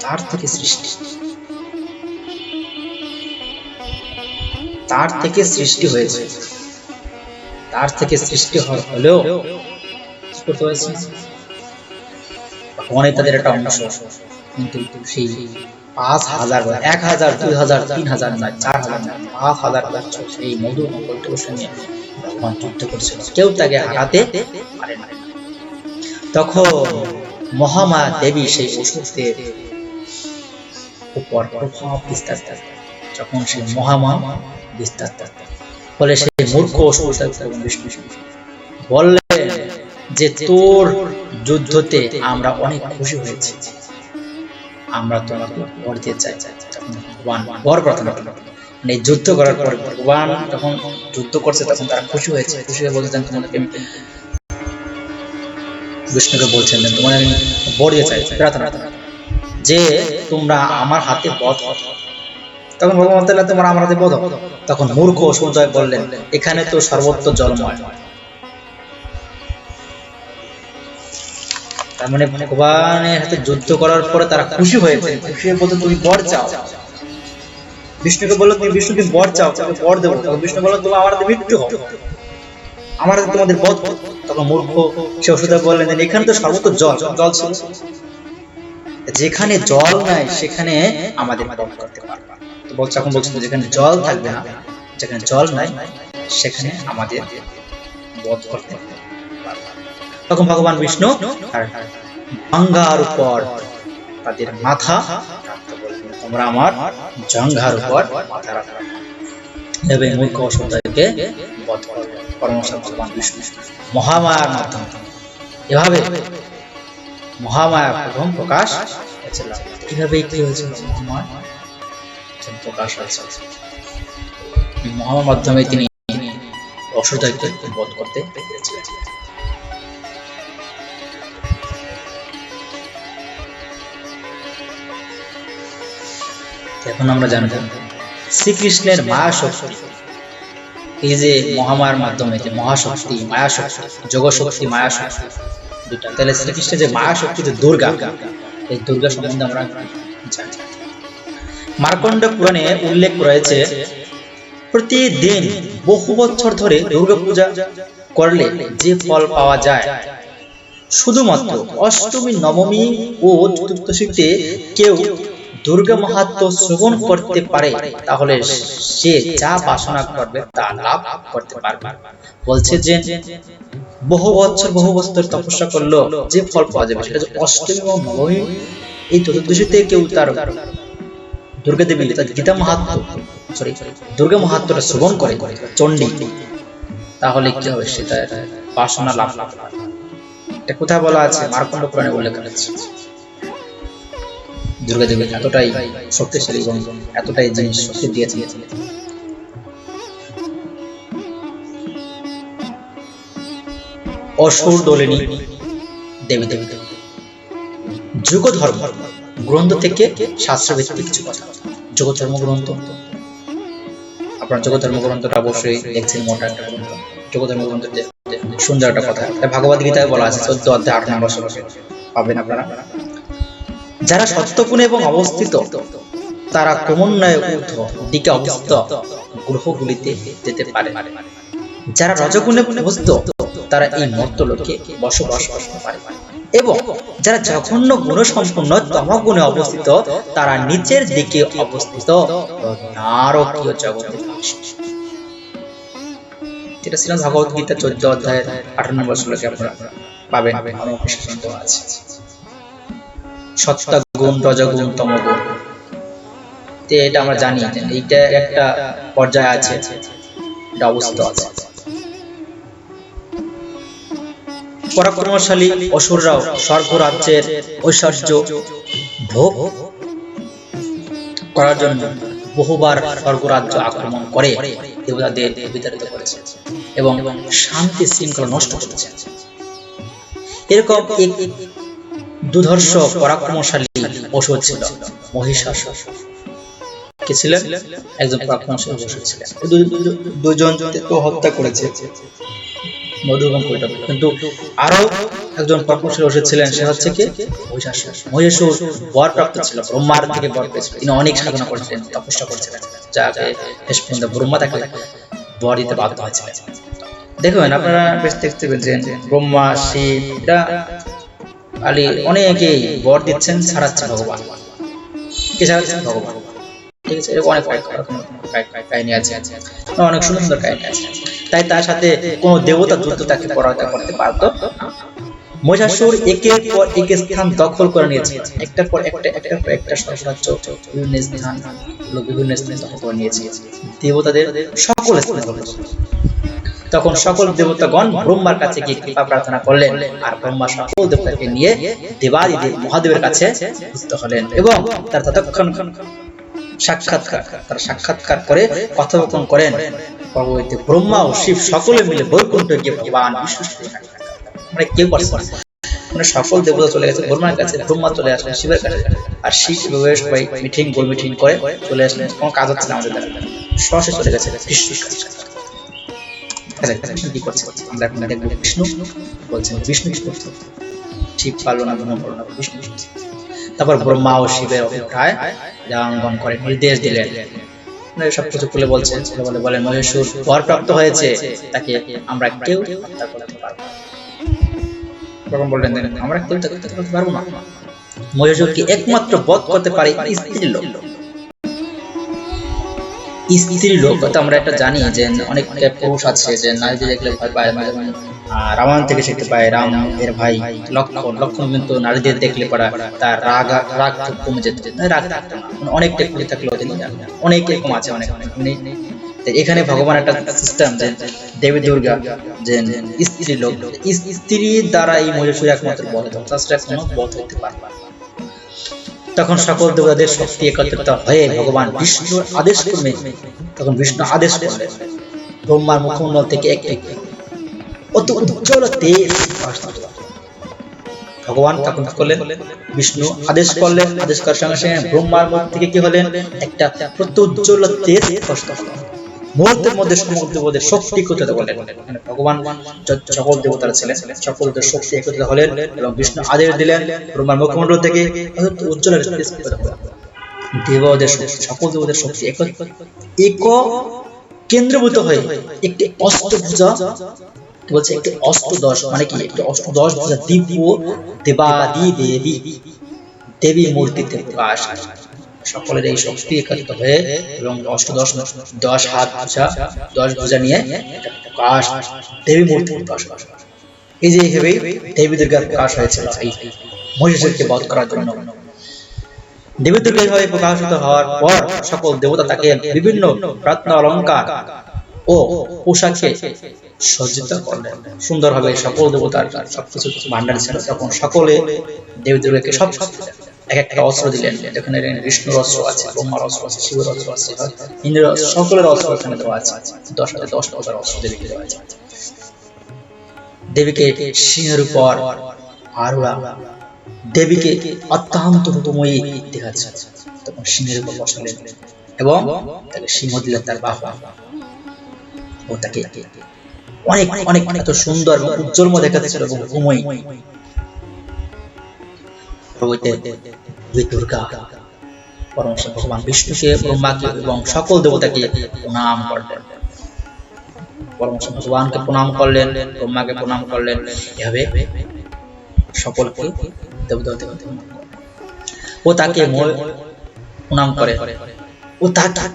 তার থেকে সৃষ্টি। তার থেকে সৃষ্টি হয়েছে। তার থেকে সৃষ্টি হ- হলেও ভগবানের তাদের একটা অংশ। কিন্তু সেই পাঁচ হাজার এক হাজার, দুই হাজার, তিন হাজার নয় চার হাজার পাঁচ হাজার বছর সেই মধু মঙ্গলকে নিয়ে ভগবান যুদ্ধ করছিল। কেউ তাকে হারাতে পারে না। তখন মহামা দেবী সেই অসুরদের উপর প্রভাব বিস্তার যখন সেই মহামা বিস্তার ফলে সেই মূর্খ এবং বিষ্ণু যে, তোর যুদ্ধতে আমরা অনেক খুশি হয়েছি। আমরা তোমাকে বর দিতে চাই। ভগবান বর প্রার্থনা মানে যুদ্ধ করার পর ভগবান যখন যুদ্ধ করছে, তখন তারা খুশি হয়েছে। খুশি হয়ে বলতেন তোমাদেরকে আমি বিষ্ণুকে বলছেন তোমার আমি দিতে চাই, প্রার্থনা যে তোমরা আমার হাতে বধ তখন ভগবান তাহলে তোমরা আমার হাতে বধ তখন মূর্খ সূর্যয় বললেন, এখানে তো সর্বত্র জলময়। তার মানে ভগবানের হাতে যুদ্ধ করার পরে তারা খুশি হয়েছে খুশি হয়ে বলতে তুমি বর চাও। বিষ্ণুকে বলল, তুমি বিষ্ণুকে বর চাও বর দেবো। বিষ্ণু বলল, তুমি আমার হাতে মৃত্যু হও। আমার হাতে তোমাদের বধ। তখন মূর্খ সে ওষুধ বললেন এখানে তো সর্বত্র জল। জল ছিল। যেখানে জল নাই, সেখানে আমাদের বধ করতে পারবে তো বলছে, এখন বলছে যেখানে জল থাকবে না, যেখানে জল নাই, সেখানে আমাদের বধ করতে তখন ভগবান বিষ্ণু আর গঙ্গার উপর তাদের মাথা তোমরা আমার জঙ্ঘার উপর মাথা রাখো। এভাবে মূর্খ অসুরদেরকে বধ করবে ভগবান বিষ্ণু মহামায়ার মাধ্যমে। এভাবে মহামায়া প্রথম প্রকাশ কীভাবে কি প্রকাশ হয়েছিল। এই মাধ্যমে তিনি করতে এখন আমরা জানব শ্রীকৃষ্ণের মায়া শক্তি। এই যে মহামায়ার মাধ্যমে, যে মহাশক্তি মায়া শক্তি যোগ শক্তি মায়া শক্তি দুটা তাহলে শ্রীকৃষ্ণের যে মায়া শক্তি যে দুর্গা, এই দুর্গা সম্বন্ধে আমরা জানি মার্কণ্ড পুরাণে উল্লেখ রয়েছে, প্রতিদিন বহু বছর ধরে দুর্গা পূজা করলে যে ফল পাওয়া যায়, শুধুমাত্র অষ্টমী, নবমী ও চতুর্দশীতে কেউ দুর্গা মাহাত্ম শ্রবণ করতে পারে, তাহলে সে যা বাসনা করবে তা লাভ করতে পারবে। বলছে যে, বহু বছর বহু বছর তপস্যা করল, যে ফল পাওয়া যাবে সেটা অষ্টমী এবং নবমী। এই চতুর্দশীতে কেউ তার দুর্গা দেবী তার গীতা মাহাত্ম সরি দুর্গা মাহাত্মটা শ্রবণ করে, চণ্ডী, তাহলে কি হবে সেটা বাসনা লাভ লাভ এটা কোথায় বলা আছে, মার্কণ্ড পুরাণে উল্লেখ আছে। দুর্গা দেবী এতটাই শক্তিশালী এবং এতটাই জিনিস শক্তি দিয়েছে অসুর দলিনী দেবী দেবী যুগ ধর্ম গ্রন্থ থেকে শাস্ত্র ভিত্তিক কিছু কথা। যোগ ধর্ম গ্রন্থ। আপনার যোগ ধর্ম গ্রন্থটা অবশ্যই দেখছেন, মোটা একটা গ্রন্থ। যোগ ধর্ম গ্রন্থ সুন্দর একটা কথা। ভাগবত গীতায় বলা আছে, চোদ্দ অধ্যায় আট নম্বর পাবেন আপনারা। যারা সত্যগুণে এবং অবস্থিত, তারা ক্রমান্বয়ে ঊর্ধ্ব দিকে অবস্থিত গ্রহগুলিতে যেতে পারে। যারা রজগুণে অবস্থিত, তারা এই মর্তলোকে বসবাস করতে পারে। এবং যারা জঘন্য গুণ সম্পন্ন তমগুণে অবস্থিত, তারা নিচের দিকে অবস্থিত নারকীয় জগতে। যেটা শ্রীমদ ভগবত গীতা চোদ্দ অধ্যায়ের আঠারো নম্বর শ্লোকে আপনারা পাবেন, আমার অফিসে দেওয়া আছে সত্তাগুণ রজগুণ তমগুণ। তো এটা আমরা জানি, এইটা একটা পর্যায়ে আছে, এটা অবস্থিত আছে। পরাক্রমশালী অসুররাও স্বর্গ রাজ্যের ঐশ্বর্য ভোগ করার জন্য বহুবার স্বর্গরাজ্য আক্রমণ করে দেবতাদের বিতাড়িত করেছে এবং শান্তি শৃঙ্খলা নষ্ট করেছে। এরকম দুধর্ষ পরাক্রমশালী অসুর ছিল মহিষাসুর। কে ছিলেন? একজন পরাক্রমশালী অসুর ছিলেন। দুজন তো হত্যা করেছে। মধু এবং কৈটব কিন্তু আরও একজন পরপুরুষের ওষুধ ছিলেন সে হচ্ছে কি? মহিষাসুর। মহিষাসুর বর প্রাপ্ত ছিল ব্রহ্মার থেকে বর পেয়েছিল। তিনি অনেক সাধনা করেছিলেন তপস্যা করেছিলেন যাকে শেষ পর্যন্ত ব্রহ্মা তাকে বর দিতে বাধ্য হয়েছিলেন। দেখবেন আপনারা বেশ দেখতে পেয়েছেন ব্রহ্মা শিব এরা আলী অনেকেই বর দিচ্ছেন ছাড়াচ্ছে ভগবান। কে ছাড়াচ্ছেন? ভগবান। ঠিক আছে, এরকম অনেক কাহিনী- আছে। অনেক সুন্দর কাহিনী আছে। তাই তার সাথে কোন দেবতা তাকে করতে পারতো পর এক স্থান দখল করে নিয়েছে। একটার পর একটা, একটার পর একটা সাম্রাজ্য বিভিন্ন স্থান, বিভিন্ন দখল করে নিয়েছে। দেবতাদের সকল স্থান। তখন সকল দেবতাগণ ব্রহ্মার কাছে গিয়ে কৃপা প্রার্থনা করলেন আর ব্রহ্মা সকল দেবতাকে নিয়ে দেবাদিদেব মহাদেবের কাছে উপস্থিত হলেন এবং তার ততক্ষণ সাক্ষাৎকার, তারা সাক্ষাৎকার করে কথোপকথন করেন। পরবর্তী ব্রহ্মা ও শিব সকলে মিলে বৈকুণ্ঠ গিয়ে ভগবান। মানে কেউ পারছে। মানে সকল দেবতা চলে গেছে ব্রহ্মার কাছে, ব্রহ্মা চলে আসলেন শিবের কাছে। আর শিব এবং সবাই মিটিং গোল মিটিং করে চলে আসলেন। কোনো কাজ হচ্ছে না আমাদের দ্বারা। সরাসরি চলে গেছে কাছে। যাক কি করছে? আমরা এখন দেখব বিষ্ণু বলছেন বিষ্ণু কি শিব বিষ্ণু তারপর ব্রহ্মা ও শিবের করে, নির্দেশ দিলেন। মানে সব কিছু খুলে বলছেন খুলে বলে মহেশ্বর বর প্রাপ্ত হয়েছে। তাকে আমরা কেউ হত্যা করতে পারব। তখন বললেন, আমরা কেউ তাকে করতে পারব না। মহেশ্বরকে একমাত্র বধ করতে পারে? স্ত্রী লোক। স্ত্রী লোক তো আমরা একটা জানি যে অনেক পুরুষ আছে, যে নারীদের দেখলে ভয় পায় মাঝে মাঝে রামায়ণ থেকে শিখতে পায়, রাম এর ভাই লক্ষণ লক্ষণ কিন্তু নারীদের দেখলে পড়া তার রাগ রাগ কমে যেত। রাগ থাকতো মানে অনেক টেকনিক থাকলেও তিনি অনেক এরকম আছে, অনেক। অনেক মানে এখানে ভগবান একটা সিস্টেম যে দেবী দুর্গা, যে স্ত্রী লোক, স্ত্রীর দ্বারা এই মহিষাসুর একমাত্র বধ তাছাড়া বধ হতে পারে না। তখন সকল দেবতাদের শক্তি একত্রিত হয়ে ভগবান বিষ্ণুর আদেশ ক্রমে তখন বিষ্ণু আদেশ করলেন ব্রহ্মার মুখমণ্ডল থেকে এক এক অত উজ্জ্বল তেজ। ভগবান তখন করলেন বিষ্ণু আদেশ করলেন আদেশ করার সঙ্গে সঙ্গে ব্রহ্মার মুখ থেকে কি হলেন একটা প্রত্যুজ্জ্বল তেজ হলো। মুহূর্তের মধ্যে সমগ্র দেবতাদের শক্তি একত্রিত করলেন। মানে ভগবান সকল দেবতারা ছিলেন সকল দেবতার শক্তি একত্রিত হলেন এবং বিষ্ণু আদেশ দিলেন ব্রহ্মার মুখমণ্ডল থেকে অত্যন্ত উজ্জ্বল একটা তেজ প্রকট হলো। দেবদের শক্তি, সকল দেবদের শক্তি এক কেন্দ্রভূত হয়ে একটি অষ্টভুজা বলছে? একটি অষ্টদশ মানে কি? একটি অষ্টদশ ভুজা দিব্য দেবাদি দেবী দেবী মূর্তিতে প্রকাশ সকলের এই শক্তি একত্রিত হয়ে এবং অষ্টদশ, দশ হাত ভুজা দশ ভুজা নিয়ে প্রকাশ, দেবী মূর্তি প্রকাশ এই যে এইভাবেই দেবী দুর্গার প্রকাশ হয়েছিল এই মহিষাসুরকে বধ করার জন্য। দেবী দুর্গা এইভাবে প্রকাশিত হওয়ার পর সকল দেবতা তাকে বিভিন্ন রত্ন অলঙ্কার ও পোশাকে সজ্জিত করলেন। সুন্দরভাবে সকল দেবতার সবকিছু ভান্ডার ছিল, তখন সকলে দেবী দুর্গাকে সব দিলেন। এক একটা অস্ত্র দিলেন। যেখানে বিষ্ণুর অস্ত্র আছে, ব্রহ্মার অস্ত্র আছে, শিবের অস্ত্র আছে ইন্দ্রের সকলের অস্ত্র এখানে দেওয়া আছে। দশ হাজার দশ হাজার অস্ত্র দেবীকে দেওয়া আছে। দেবীকে সিংহের উপর দেবীকে অত্যন্ত রূপময়ী দেখাচ্ছে তখন সিংহের উপর বসালেন এবং তাকে সিংহ দিলেন তার বাবা ও তাকে অনেক অনেক এত সুন্দর এবং উজ্জ্বলময় দেখাচ্ছিল এবং রূপময়ী। প্রভৃতি ভগবান ব্রহ্মাকে এবং সকল দেবতাকে প্রণাম করলেন। ভগবানকে প্রণাম করলেন, ব্রহ্মাকে প্রণাম করলেন। এভাবে সকলকে দেবতা দেবতা ও তাকে প্রণাম করে। ও তাকে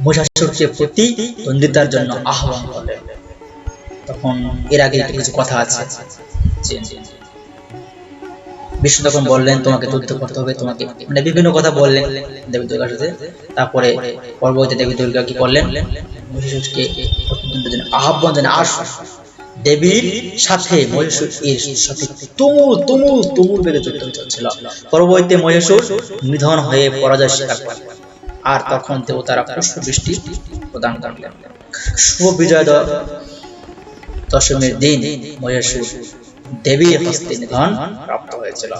মহিষাসুরকে প্রতিদ্বন্দ্বিতার জন্য আহ্বান করলেন। তখন এর আগে কিছু কথা আছে। বিষ্ণু তখন বললেন, তোমাকে যুদ্ধ করতে হবে, তোমাকে মানে বিভিন্ন কথা বললেন দেবী দুর্গার সাথে। তারপরে পরবর্তী দেবী দুর্গা কি করলেন? জন্য আহ্বান জানে আস। দেবীর সাথে মহিষাসুর এর সাথে তুমুল তুমুল তুমুল বেগে যুদ্ধ চলছিল। পরবর্তীতে মহিষাসুর নিধন হয়ে পরাজয় স্বীকার করলেন আর তখন দেবতারা পুষ্প বৃষ্টি প্রদান করলেন। শুভ বিজয় দশমীর দিন মহিষাসুর দেবীর হস্তে নিধন প্রাপ্ত হয়েছিল।